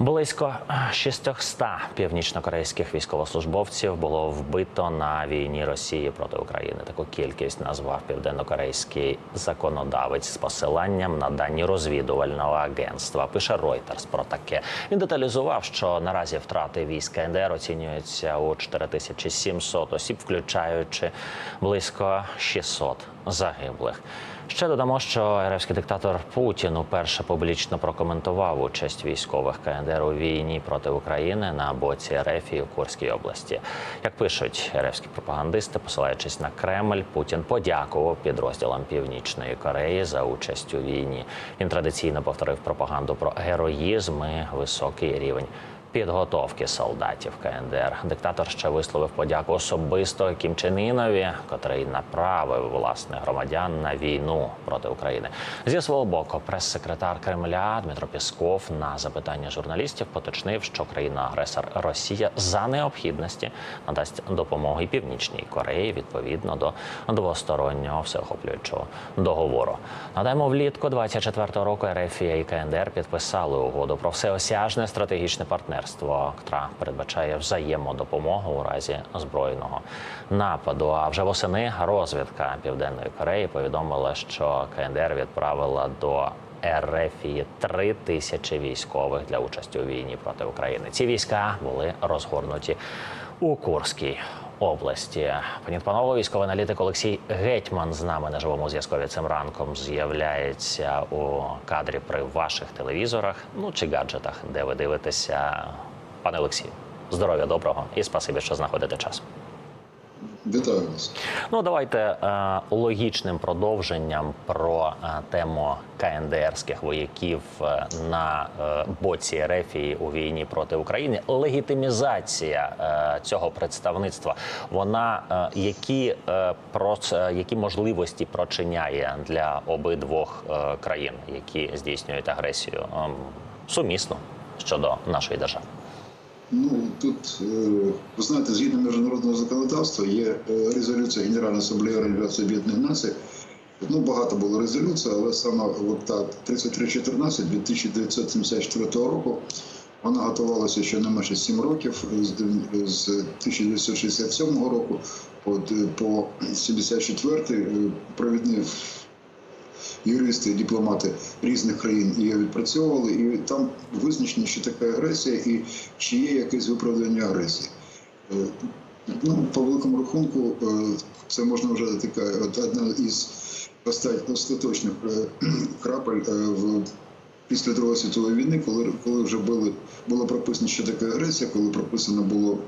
Близько 600 північнокорейських військовослужбовців було вбито на війні Росії проти України. Таку кількість назвав південнокорейський законодавець з посиланням на дані розвідувального агентства. Пише Reuters про таке. Він деталізував, що наразі втрати військ КНДР оцінюються у 4700 осіб, включаючи близько 600 загиблих. Ще додамо, що РФський диктатор Путін уперше публічно прокоментував участь військових КНДР у війні проти України на боці РФ і у Курській області. Як пишуть РФські пропагандисти, посилаючись на Кремль, Путін подякував підрозділам Північної Кореї за участь у війні. Він традиційно повторив пропаганду про героїзм і високий рівень. Підготовки солдатів КНДР диктатор ще висловив подяку особисто Кім Чен Інові, котрий направив власне громадян на війну проти України. Зі свого боку, прес-секретар Кремля Дмитро Пісков на запитання журналістів поточнив, що країна-агресор Росія за необхідності надасть допомогу і північній Кореї відповідно до двостороннього всеохоплюючого договору. Надаємо влітку 24-го року РФ і КНДР підписали угоду про всеосяжне стратегічне партнерство, яка передбачає взаємодопомогу у разі збройного нападу. А вже восени розвідка Південної Кореї повідомила, що КНДР відправила до РФ три тисячі військових для участі у війні проти України. Ці війська були розгорнуті у Курській області. Пані панове, військовий аналітик Олексій Гетьман з нами на живому зв'язкові цим ранком з'являється у кадрі при ваших телевізорах, ну чи гаджетах, де ви дивитеся. Пане Олексію, здоров'я доброго і спасибі, що знаходите час. Вітаю вас. Ну давайте е, логічним продовженням про е, тему КНДРських вояків е, на боці Рефії у війні проти України. Легітимізація цього представництва. Вона які проц, е, які можливості прочиняє для обидвох країн, які здійснюють агресію ем, сумісно щодо нашої держави. Ну тут е, ви знаєте, згідно міжнародного законодавства є е, резолюція Генеральної асамблеї Організації Об'єднаних Націй. Ну, багато було резолюцій, але саме от та 3314 1974 року вона готувалася ще не менше 7 років з, з 1967 року по, по 74 провідні юристи, дипломати різних країн її відпрацьовували, і там визначено, що таке агресія і чи є якесь виправдання агресії. Е, Ну, по великому рахунку, е, це можна вже така одна із оста- остаточних е, крапель в після Другої світової війни, коли, коли вже були, було прописано, що таке агресія, коли прописано було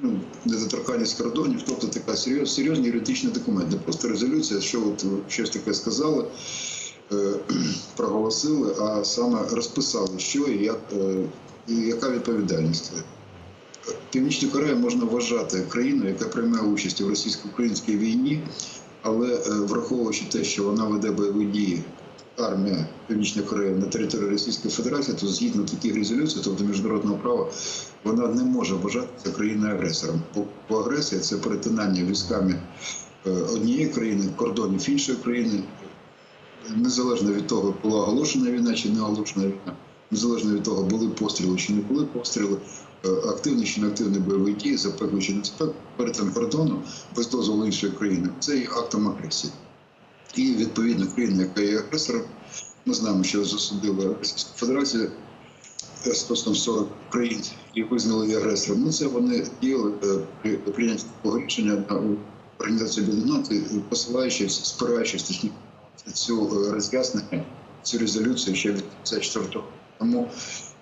ну, недоторканність кордонів, тобто така серйоз, серйозний юридичний документ, не просто резолюція, що от щось таке сказали, е, проголосили, а саме розписали, що і як е, і яка відповідальність. Північну Корею можна вважати країною, яка приймає участь у російсько-українській війні, але е, враховуючи те, що вона веде бойові дії, армія Північної Кореї на території Російської Федерації, то згідно таких резолюцій, тобто міжнародного права, вона не може вважатися країною агресором. Бо, агресія це перетинання військами е, однієї країни кордонів іншої країни, незалежно від того, була оголошена війна чи не оголошена війна, незалежно від того, були постріли чи не були постріли, е, активні чи не активні бойові дії, запеклі чи не запеклі, перетин кордону без дозволу іншої країни. Це є актом агресії. І відповідно країна, яка є агресором, ми знаємо, що засудила Російська Федерація е, 140 країн і визнали її агресором. Ну це вони діяли е, при прийнятті такого рішення на організацію Об'єднаних Націй, посилаючись, спираючись точніше цю е, роз'яснення, цю резолюцію ще від 54 Тому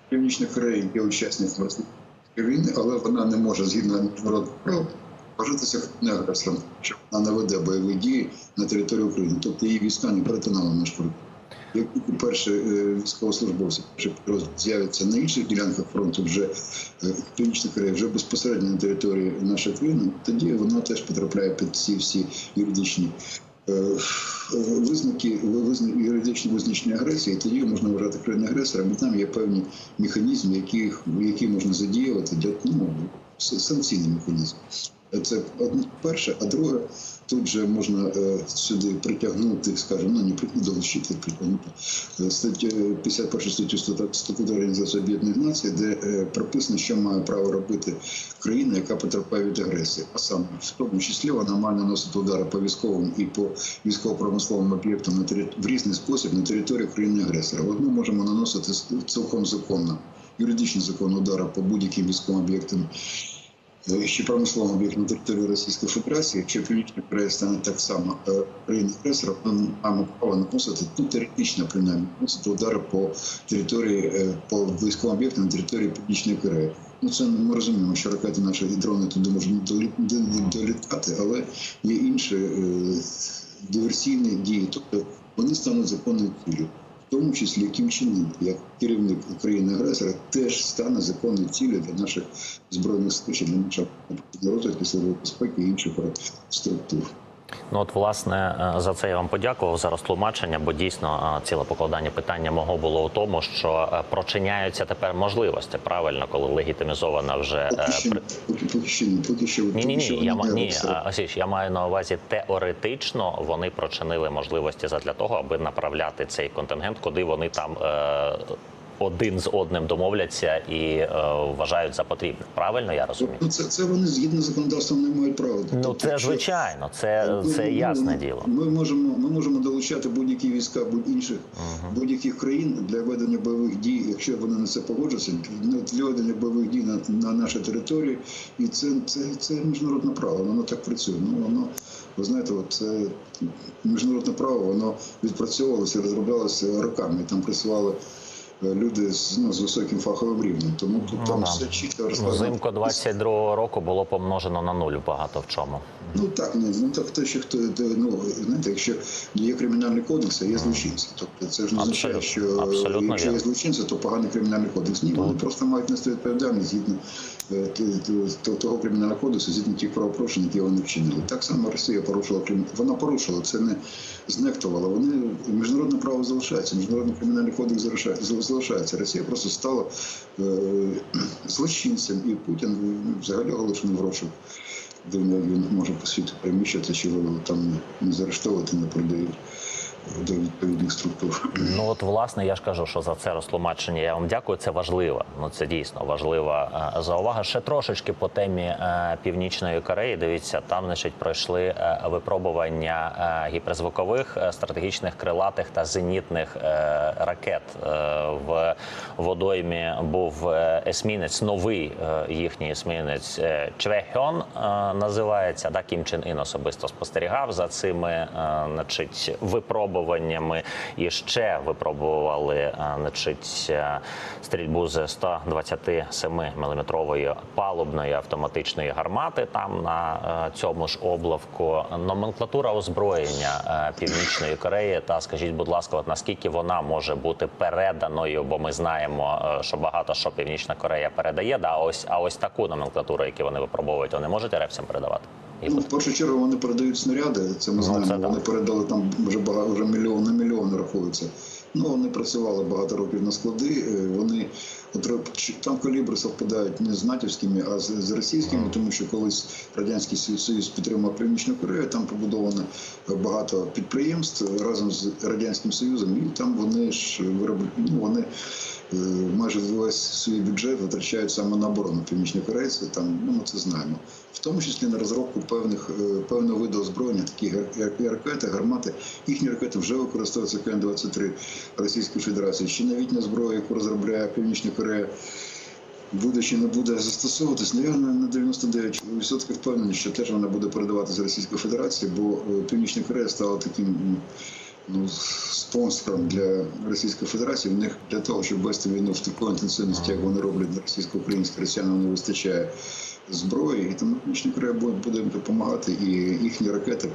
Північна Корея є учасником Російської війни, але вона не може згідно міжнародного права вважатися агресором, що вона не веде бойові дії на території України. Тобто її війська не перетинали наш кордон. Як тільки перші е, військовослужбовці з'являться на інших ділянках фронту, вже е, Північна Корея вже безпосередньо на території нашої країни, тоді вона теж потрапляє під ці всі юридичні е, визнаки, юридичні визначення агресії, тоді можна вважати країною агресором, і там є певні механізми, які, які можна задіювати для ну, санкційний механізм. Це перше, а друге, тут же можна е, сюди притягнути, скажімо, ну не долучити, притягнути е, статтю 51 статтю статуту Організації Об'єднаних Націй, де е, прописано, що має право робити країна, яка потерпає від агресії. А саме в тому числі вона має наносити удари по військовим і по військово-промисловим об'єктам на тері- в різний спосіб на території країни агресора. От ми можемо наносити цілком законно, юридично законно удари по будь-яким військовим об'єктам ще промисловим об'єктом на території Російської Федерації, якщо Північна Корея стане так само е, країною агресором, ми маємо право наносити ну, теоретично принаймні наносити удари по території е, по військовим об'єктам на території Північної Кореї. Ну це ми розуміємо, що ракети наші і дрони туди можуть долі- долі- долітати, але є інші е, диверсійні дії, тобто вони стануть законною ціллю. Тому числі Кім Чен як керівник України агресора, теж стане законною цілею для наших збройних сил, для нашої розвитку служби безпеки і інших структур. Ну от власне е, за це я вам подякував за розтлумачення, бо дійсно е, ціле покладання питання мого було у тому, що е, прочиняються тепер можливості правильно, коли легітимізована вже Поки що, ні, поки що Ні, ні, ні. Я ні. Асіч, я маю на увазі теоретично вони прочинили можливості задля того, аби направляти цей контингент, куди вони там один з одним домовляться і е, вважають за потрібне. Правильно я розумію? Ну, це, це вони згідно з законодавством не мають права. Ну Тобто, це звичайно, це, Ну, це ясне ну, діло. Ми можемо, ми можемо долучати будь-які війська будь-інших будь-яких країн для ведення бойових дій, якщо вони на це погоджуються, для ведення бойових дій на, на нашій території. І це, це, це міжнародне право, воно так працює. Ну воно, ви знаєте, от це міжнародне право, воно відпрацьовувалося, розроблялося роками. Там працювали. Люди з, ну, з високим фаховим рівнем, тому тут Ну, там да. все чітко розкладено. Взимку 22-го року було помножено на нуль багато в чому. Ну так, ну так те, що хто ну знаєте, якщо є кримінальний кодекс, а є злочинці. Тобто це ж не означає, що Абсолютно якщо є злочинці, то поганий кримінальний кодекс. Ні, вони просто мають нести відповідальність згідно е, того кримінального кодексу, згідно тих правопорушень, які вони вчинили. Так само Росія порушила крим- Вона порушила це не знехтувала. Вони міжнародне право залишається, міжнародний кримінальний кодекс залишається. Залишається. Росія просто стала е, злочинцем, і Путін взагалі оголошений в розшук де він може по світу переміщати, чого там не заарештовувати, не передають до відповідних структур. Ну от власне я ж кажу, що за це розтлумачення я вам дякую. Це важливо. Ну це дійсно важлива е, заувага. Ще трошечки по темі е, північної Кореї. Дивіться, там значить пройшли е, випробування гіперзвукових стратегічних крилатих та зенітних ракет. В водоймі був есмінець, новий їхній есмінець Чвехьон називається. Да, Кім Чен Ін особисто спостерігав за цими значить, випробуваннями і ще випробували е, значить, е, стрільбу з 127 мм палубної автоматичної гармати там на е, цьому ж облавку. Номенклатура озброєння Північної Кореї. Та скажіть, будь ласка, от наскільки вона може бути переданою? Бо ми знаємо, що багато що Північна Корея передає. Да, ось а ось таку номенклатуру, яку вони випробовують, вони можуть репсам передавати. Ну, в першу чергу вони передають снаряди, це ми знаємо. це вони передали там вже багато вже мільйон на мільйон рахується. Ну вони працювали багато років на склади. е, Вони там калібри совпадають не з натівськими, а з, російськими, тому що колись радянський Союз- підтримав Північну Корею. Там побудовано багато підприємств разом з радянським союзом, і там вони ж виробляють. Ну вони е, майже весь свій бюджет витрачають саме на оборону корейці. Там ну ми це знаємо, в тому числі на розробку певних е, певного виду озброєння, такі як ракети, гармати. Їхні ракети вже використовуються КН-23 Російської Федерації. Ще новітня зброя, яку розробляє Північна Корея. Буде чи не буде застосовуватись, я на на 99% впевнений, що теж вона буде передавати з Російської Федерації, бо е, Північна Корея стала таким ну, спонсором для Російської Федерації. В них для того, щоб вести війну в такої інтенсивності, як вони роблять для російсько-української росіянам не вистачає зброї, і тому Північна Корея буде допомагати, і їхні ракети.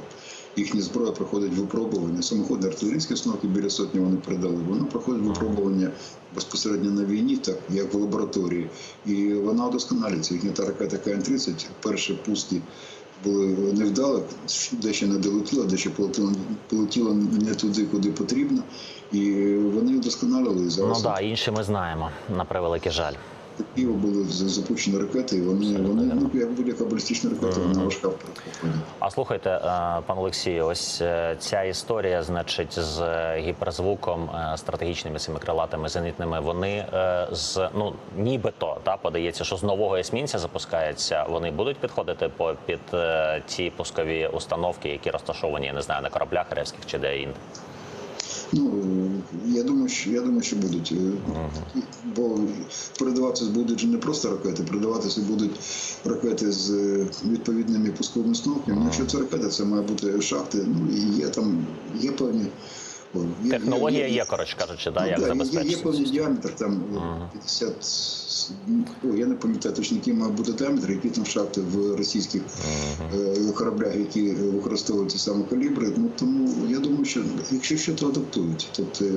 Їхня зброя проходить випробування. Самоходні артилерійські установки біля сотні вони передали. Воно проходить випробування безпосередньо на війні, так як в лабораторії. І вона удосконалюється. Їхня та ракета КН-30, перші пуски були невдалі, дещо не долетіло, дещо полетіло, полетіло не туди, куди потрібно. І вони удосконалили і Ну зараз. да, інші ми знаємо на превеликий жаль. До Києва були запущені ракети, і вони, вони ну, як будь-яка балістична ракета, вона важка в. А слухайте, е, пан Олексію, ось е, ця історія, значить, з е, гіперзвуком, стратегічними цими крилатими зенітними, вони з ну нібито та подається, що з нового есмінця запускається. Вони будуть підходити по під ті пускові установки, які розташовані, я не знаю, на кораблях ревських чи де інде. Ну я думаю, що я думаю, що будуть. ага. Бо передаватися будуть не просто ракети, передаватися будуть ракети з е, відповідними пусковими установками. Ну, Якщо це ракети, це має бути шахти. Ну і є там є певні. О, є- Технологія є, коротше кажучи, да, Ну, як да, є, є певний діаметр, там е, 50, о, я не пам'ятаю точно, який має бути діаметр, які там шахти в російських е, кораблях, які е, використовують ті самі калібри. Ну тому я думаю, що якщо що, то адаптують. Тут, е,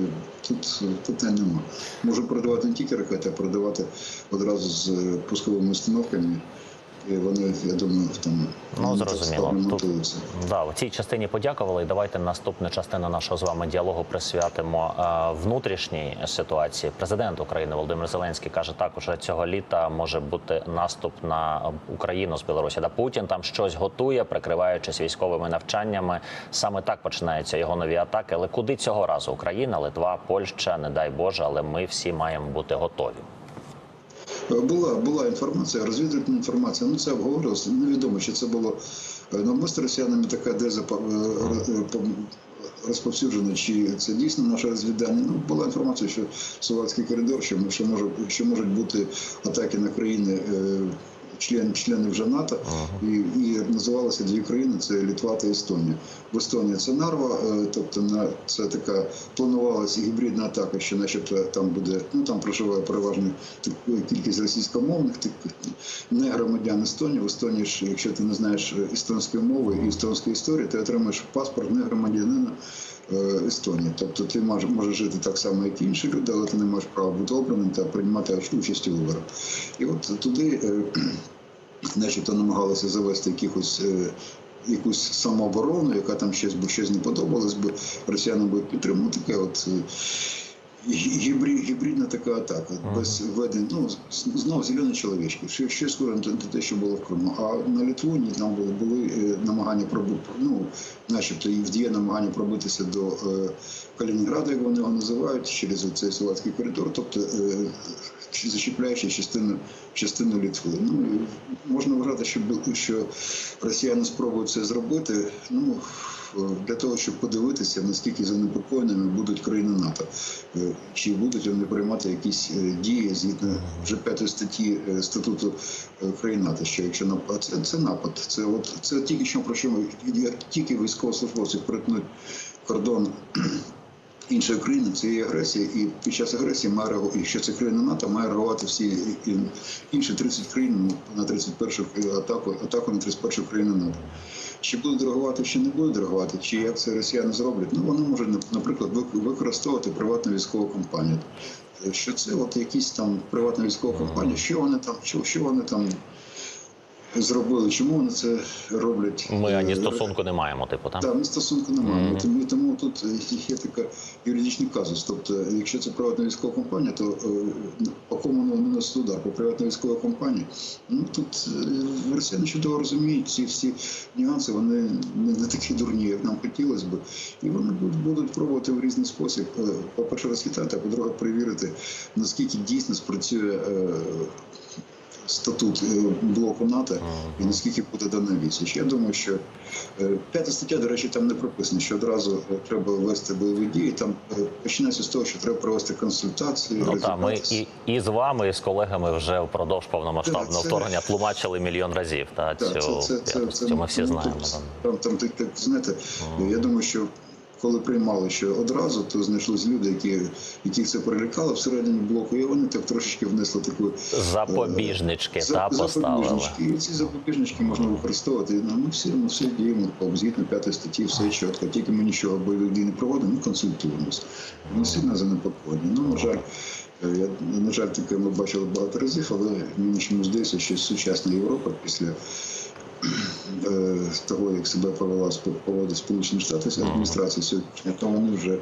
тут е, питань нема. Можу продавати не тільки ракети, а продавати одразу з пусковими установками. І вони, я думаю, там Ну, зрозуміло. Тут- Да, в цій частині подякували. І давайте наступну частину нашого з вами діалогу присвятимо е, внутрішній ситуації. Президент України Володимир Зеленський каже, так уже цього літа може бути наступ на Україну з Білорусі. Да Путін там щось готує, прикриваючись військовими навчаннями. Саме так починаються його нові атаки. Але куди цього разу Україна, Литва, Польща, не дай Боже, але ми всі маємо бути готові. Була була інформація, розвідувальна інформація. Ну це обговорилося. Невідомо, чи це було е, навмисно росіянами така деза е, е, розповсюджена, чи це дійсно наше розвідання. Ну була інформація, що Словацький коридор, що, що може що можуть бути атаки на країни. Член, члени вже НАТО і, і називалися дві країни: це Літва та Естонія. В Естонії це Нарва, е, тобто на це така планувалася гібридна атака, що, начебто, там буде ну там проживає переважна так- кількість російськомовних тих не громадян Естонії. В Естонії ж, якщо ти не знаєш естонської мови і естонської історії, ти отримаєш паспорт не громадянина. е, Естонії, тобто ти можеш, можеш жити так само, як і інші люди, але ти не маєш права бути обраним та приймати участь у виборах. І от туди е, начебто намагалися завести якихось. е, Якусь самооборону, яка там щось би щось не подобалось би, росіянам би підтримувати таке от е, гібридна така атака, без введень, ну знову зелені чоловічки. Ще ще скоро на те, що було в Криму. А на Литвуні там були, були е, намагання пробити, ну, начебто і вдіє намагання пробитися до е, Калінінграда, як вони його називають, через цей Словацький коридор, тобто е, зачіпляючи частину частину Литви. Ну можна вважати, що що росіяни спробують це зробити. Ну для того, щоб подивитися, наскільки занепокоєними будуть країни НАТО, Е, чи будуть вони приймати якісь е, дії згідно вже п'ятої статті е, статуту е, країн НАТО. Що якщо напад, це, це напад, це от це тільки що про що ми тільки військовослужбовці перетнуть кордон іншої країни це є агресія, і під час агресії має якщо це країна НАТО, має реагувати всі інші 30 країн на 31 атаку, атаку на 31 країну НАТО. Чи будуть реагувати, чи не будуть реагувати, чи як це росіяни зроблять? Ну вони можуть, наприклад, вик- використовувати приватну військову компанію. Що це от якісь там приватна військова компанія, що вони там, що, що вони там зробили, чому вони це роблять? Ми ані Е, стосунку не маємо, типу, там. так, ми стосунку немає. Тому, тому тут є така юридичний казус. Тобто, якщо це приватна військова компанія, то по кому не наносить удар? По приватній військовій компанії. Ну тут е, росіяни чудово розуміють ці всі нюанси, вони не, не такі дурні, як нам хотілося б. І вони будуть, пробувати в різний спосіб, е, по-перше, розхитати, а по-друге, перевірити, наскільки дійсно спрацює. Статут е, блоку НАТО і наскільки буде дана відсіч. Я думаю, що е, п'ята стаття, до речі, там не прописано, що одразу е, треба вести бойові дії. Там починається з того, що треба провести консультації. Ну так, ми і, і з вами, і з колегами вже впродовж повномасштабного це- вторгнення тлумачили мільйон разів. Та цю це, це, це, це, цю ми всі ну, знаємо. Там, там, так, так, знаєте, я думаю, що коли приймали що одразу, то знайшлись люди, які, яких це перелякало всередині блоку, і вони так трошечки внесли таку Запобіжнички За- та поставили. запобіжнички. І ці запобіжнички можна використовувати. Ну, ми всі, ми всі діємо по згідно п'ятої статті, все чітко. Тільки ми нічого бойових дій не проводимо, ми консультуємося. Ми сильно занепокоєні. Ну, на жаль, е, я, на жаль, таке ми бачили багато разів, але мені чомусь здається, що сучасна Європа після е, того, як себе повела поводить Сполучені Штати з адміністрації сьогоднішня, то вони вже е,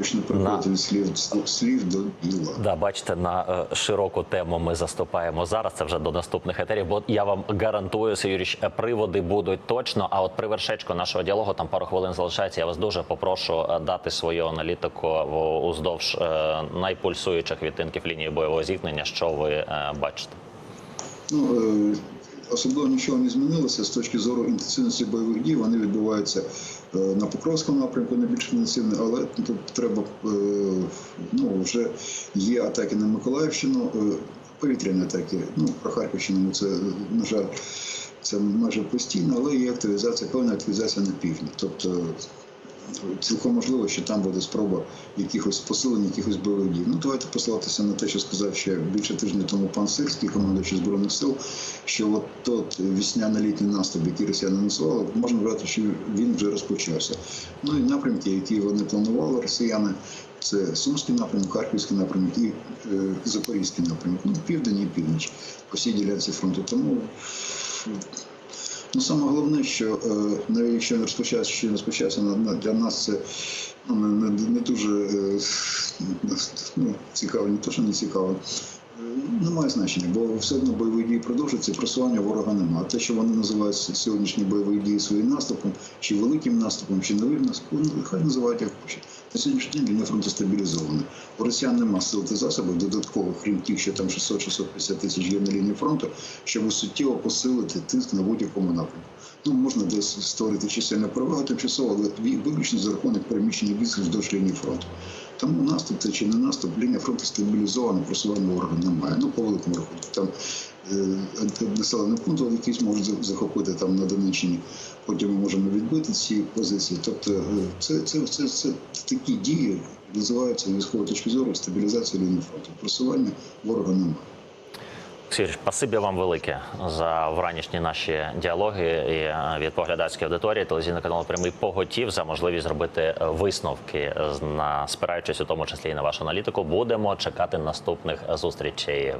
Почне переходити від слів, слів до діла. Да, бачите, на е, широку тему ми заступаємо зараз. Це вже до наступних етерів. Бо я вам гарантую, е, приводи будуть точно. А от при вершечку нашого діалогу там пару хвилин залишається. Я вас дуже попрошу е, дати свою аналітику уздовж е, найпульсуючих відтинків лінії бойового зіткнення. Що ви е, бачите? Ну, е, особливо нічого не змінилося з точки зору інтенсивності бойових дій. Вони відбуваються е, на Покровському напрямку найбільш інтенсивно, але тут треба е, ну вже є атаки на Миколаївщину, е, повітряні атаки. Ну про Харківщину це на жаль. Це майже постійно, але є активізація, певна активізація на півдні. Тобто цілком можливо, що там буде спроба якихось посилень, якихось бойових дій. Ну давайте посилатися на те, що сказав ще більше тижня тому пан Сирський, командуючий збройних сил, що от тот вісняно-літній наступ, який росіяни анонсували, можна вважати, що він вже розпочався. Ну і напрямки, які вони планували, росіяни. Це Сумський напрямок, Харківський напрямок і е, Запорізький напрямок. Ну, південь і північ по всій ділянці фронту. Тому Ну, саме головне, що е, навіть якщо не розпочався, що не розпочався для нас це ну, не, не, не дуже е, ну, цікаво, не то, що не цікаво. Е, Немає значення, бо все одно бойові дії продовжуються, просування ворога немає. Те, що вони називають сьогоднішні бойові дії своїм наступом, чи великим наступом, чи новим наступом, ну, хай називають як хочуть. На сьогоднішній день лінія фронту стабілізована. У росіян немає сил та засобів додаткових, крім тих, що там 600-650 тисяч є на лінії фронту, щоб суттєво посилити тиск на будь-якому напрямку. Ну, можна десь створити чисельну перевагу тимчасово, але виключно за рахунок переміщення військ вздовж лінії фронту. Тому наступ чи не наступ, лінія фронту стабілізована, просування ворога немає. Ну, по великому рахунку. Там е, населений пункт, якийсь можуть захопити там на Донеччині. Потім ми можемо відбити ці позиції. Тобто, е, це, це, це, це такі дії називаються військової точки зору стабілізація лінії фронту. Просування ворога немає. Сергій, спасибі вам велике за вранішні наші діалоги і е, від поглядацької аудиторії телевізійного каналу прямий поготів за можливість зробити е, висновки на спираючись у тому числі і на вашу аналітику. Будемо чекати наступних зустрічей